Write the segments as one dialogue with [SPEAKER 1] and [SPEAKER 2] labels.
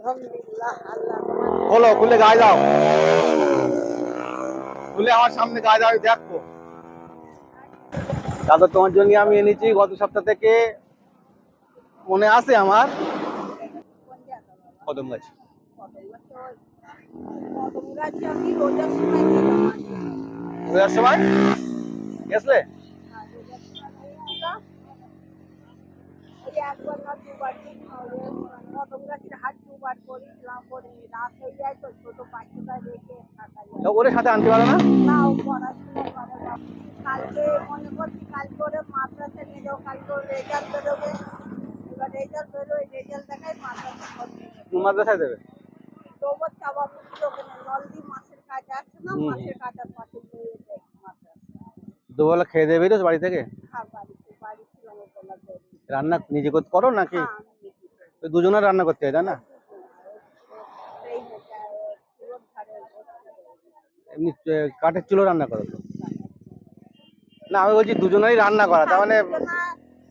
[SPEAKER 1] আলহামদুলিল্লাহ আল্লাহ
[SPEAKER 2] খোলো গায়ে দাও। খুলে আমার সামনে গায়ে দাও আমি দেখব। দাদা তোমার জন্য আমি এনেছি গত সপ্তাহ থেকে মনে আছে আমার? কদম গাছ।
[SPEAKER 1] রোজার সময়?
[SPEAKER 2] গেছলে?
[SPEAKER 1] একবার না দুবার
[SPEAKER 2] ওরে সাথে আনতে পারো না।
[SPEAKER 1] কালকে মনে করছি কালকে ওরে মাদ্রাসা নিয়ে যাও কালকে ওর রেজাল্ট বেরোবে। এবার রেজাল্ট বেরোয় রেজাল্ট দেখায় মাদ্রাসা করতে
[SPEAKER 2] কোন মাদ্রাসায় দেবে?
[SPEAKER 1] গোবর চাবা মুখি ওখানে নলদি মাছের আছে না মাছের কাজের পাশে নিয়ে যায়
[SPEAKER 2] দুবেলা খেয়ে দেবে বেরোস বাড়ি থেকে?
[SPEAKER 1] হ্যাঁ
[SPEAKER 2] রান্না নিজে করতে করো নাকি?
[SPEAKER 1] হ্যাঁ
[SPEAKER 2] দুজনের রান্না করতে হয় তাই না
[SPEAKER 1] এই মেয়েটা, পুরোর ধারে বসে।
[SPEAKER 2] এমনি আহ, কাঠের চুলো রান্না করো না আমি বলছি দুজনেরই রান্না করা তার মানে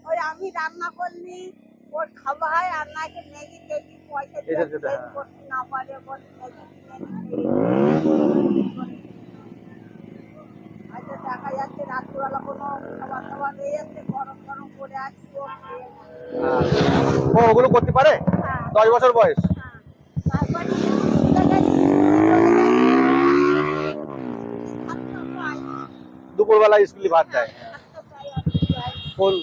[SPEAKER 1] ওই আমি রান্না করলি ওর খাওয়া হয় আর নাকি ম্যাগি টেগি পয়সা দিয়ে
[SPEAKER 2] এটা যেটা,
[SPEAKER 1] বের
[SPEAKER 2] হ্যাঁ।
[SPEAKER 1] করতে না পারে বলে ম্যাগি কিনে নিয়ে এসে হয়তো দেখা যাচ্ছে রাত্রিবেলা কোনো খাবার দাবার যাচ্ছে গরম গরম করে আসছি ও
[SPEAKER 2] ওগুলো করতে পারে?
[SPEAKER 1] হ্যাঁ।
[SPEAKER 2] দশ বছর বয়স?
[SPEAKER 1] হ্যাঁ। তারপরে দেখা যাচ্ছে
[SPEAKER 2] দুপুরবেলা স্কুলে ভাত দেয়। কোন?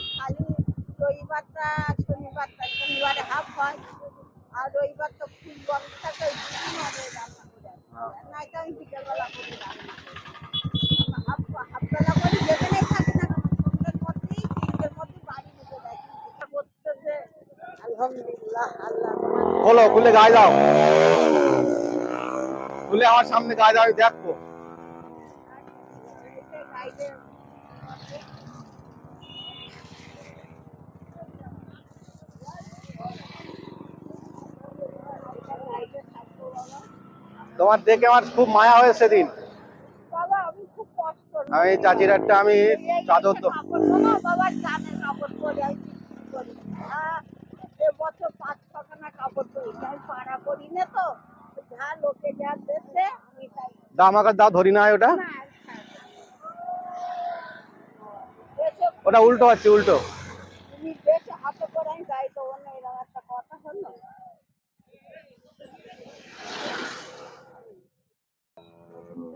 [SPEAKER 1] রবিবারটা শনিবারটা শনিবারে হাফ হয় আর রবিবার তো থাকে আমি বিকেলবেলা করি হাফ হাফবেলা করে যেখানেই থাকি না সন্ধ্যের মধ্যেই তিনটের মধ্যে বাড়ি ঢুকে যায় করতেছে আলহামদুলিল্লাহ আল্লাহ
[SPEAKER 2] খোলো খুলে গায়ে দাও। খুলে আমার সামনে গায়ে দাও আমি তোমার দেখে আমার খুব মায়া হয়েছে সেদিন।
[SPEAKER 1] বাবা আমি খুব কষ্ট
[SPEAKER 2] আমি চাচির একটা আমি চাদর তো
[SPEAKER 1] হ্যাঁ
[SPEAKER 2] দাম আমাকে দাও ধরি না ওটা। ওটা উল্টো আছে উল্টো
[SPEAKER 1] তুমি দেশে হাতে করে আমি গাই দেবো না এরকম একটা কথা হলো জানো তো, একবার না ধরে পারব না।
[SPEAKER 2] না
[SPEAKER 1] বাবা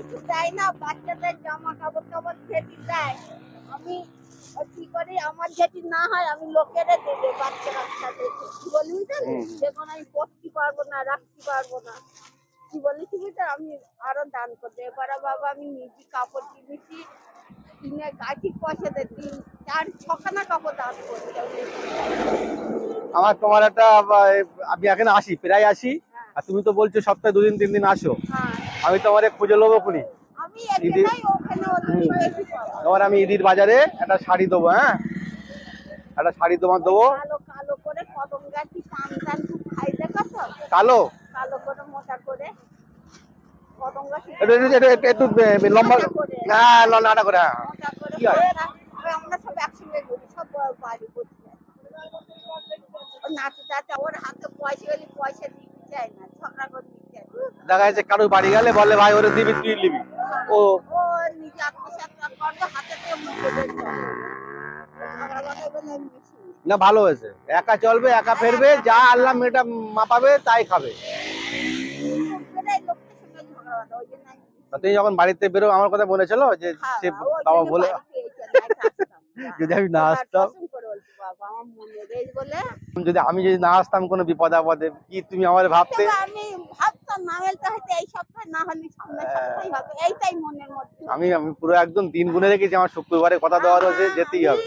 [SPEAKER 1] দেয় না বাচ্চাদের জামা কাপড় টাপড় যেটি দেয় আমি কি করি? আমার যেটি না হয় আমি লোকেরে দেবে বাচ্চা বাচ্চাদের কি বলি বুঝলি
[SPEAKER 2] হুম।
[SPEAKER 1] যেমন আমি পড়তে পারব না রাখতে পারব না। কি বলি কি বুঝলি আমি আরও দান করতে এবারে বাবা আমি নিজে কাপড় কিনেছি কিনে পয়সা দেয় তিন চার ছখানা কাপড় দান করতে
[SPEAKER 2] আমার তোমার একটা আমি এখানে আসি প্রায় আসি। আর তুমি তো বলছো সপ্তাহে দুদিন তিন দিন আসো।
[SPEAKER 1] হ্যাঁ।
[SPEAKER 2] আমি তোমার খুঁজে নেব খুনি।
[SPEAKER 1] পাবো
[SPEAKER 2] তোমার আমি ঈদির বাজারে একটা শাড়ি দেবো হ্যাঁ? একটা শাড়ি তোমার দেবো।
[SPEAKER 1] কালো
[SPEAKER 2] একটু লম্বা নাটা করে হ্যাঁ।
[SPEAKER 1] করে
[SPEAKER 2] কি হয়?
[SPEAKER 1] আমরা সব একসঙ্গে ঘুরি সব ব- বাড়ি করছি
[SPEAKER 2] দেখা যাচ্ছে কারোর বাড়ি গেলে বলে ভাই ওরে দিবি তুই নিবি। ও। না ভালো হয়েছে। একা চলবে একা ফেরবে যা আল্লাহ মেয়েটা মাপাবে তাই খাবে। তুমি যখন বাড়িতে বেরো আমার কথা মনে ছিল যে সে
[SPEAKER 1] খাওয়া,
[SPEAKER 2] বাবা বলে। যদি আমি না আসতাম। যদি আমি যদি না আসতাম কোনো বিপদ আপদে কি তুমি আমার ভাবতে?
[SPEAKER 1] আমি ভাবতাম না হলে হয়তো এই সপ্তাহে না হলে সামনের সপ্তাহে হবে এইটাই মনের মধ্যে।
[SPEAKER 2] আমি আমি পুরো একদম দিন গুনে রেখেছি আমার শুক্রবারে কথা দেওয়া রয়েছে যেতেই হবে।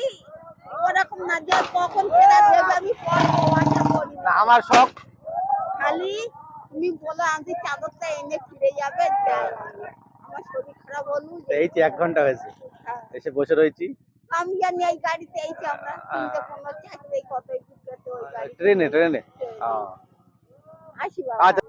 [SPEAKER 1] ওরকম না যে কখন ফেরা দেবে আমি
[SPEAKER 2] না। আমার শখ।
[SPEAKER 1] খালি তুমি বলো আমি চাদরটা এনে ফিরে যাবে যাই। আমার শরীর খারাপ হলু
[SPEAKER 2] এই তো এক ঘণ্টা হয়েছে।
[SPEAKER 1] হ্যাঁ।
[SPEAKER 2] এসে বসে রয়েছি।
[SPEAKER 1] আমি জানি এই গাড়িতে এসে আমরা তিনটে কোনো চাকরি কত টিকিট ওই গাড়ি
[SPEAKER 2] ট্রেনে ট্রেনে?
[SPEAKER 1] আশি বাবা।
[SPEAKER 2] আচ্ছা।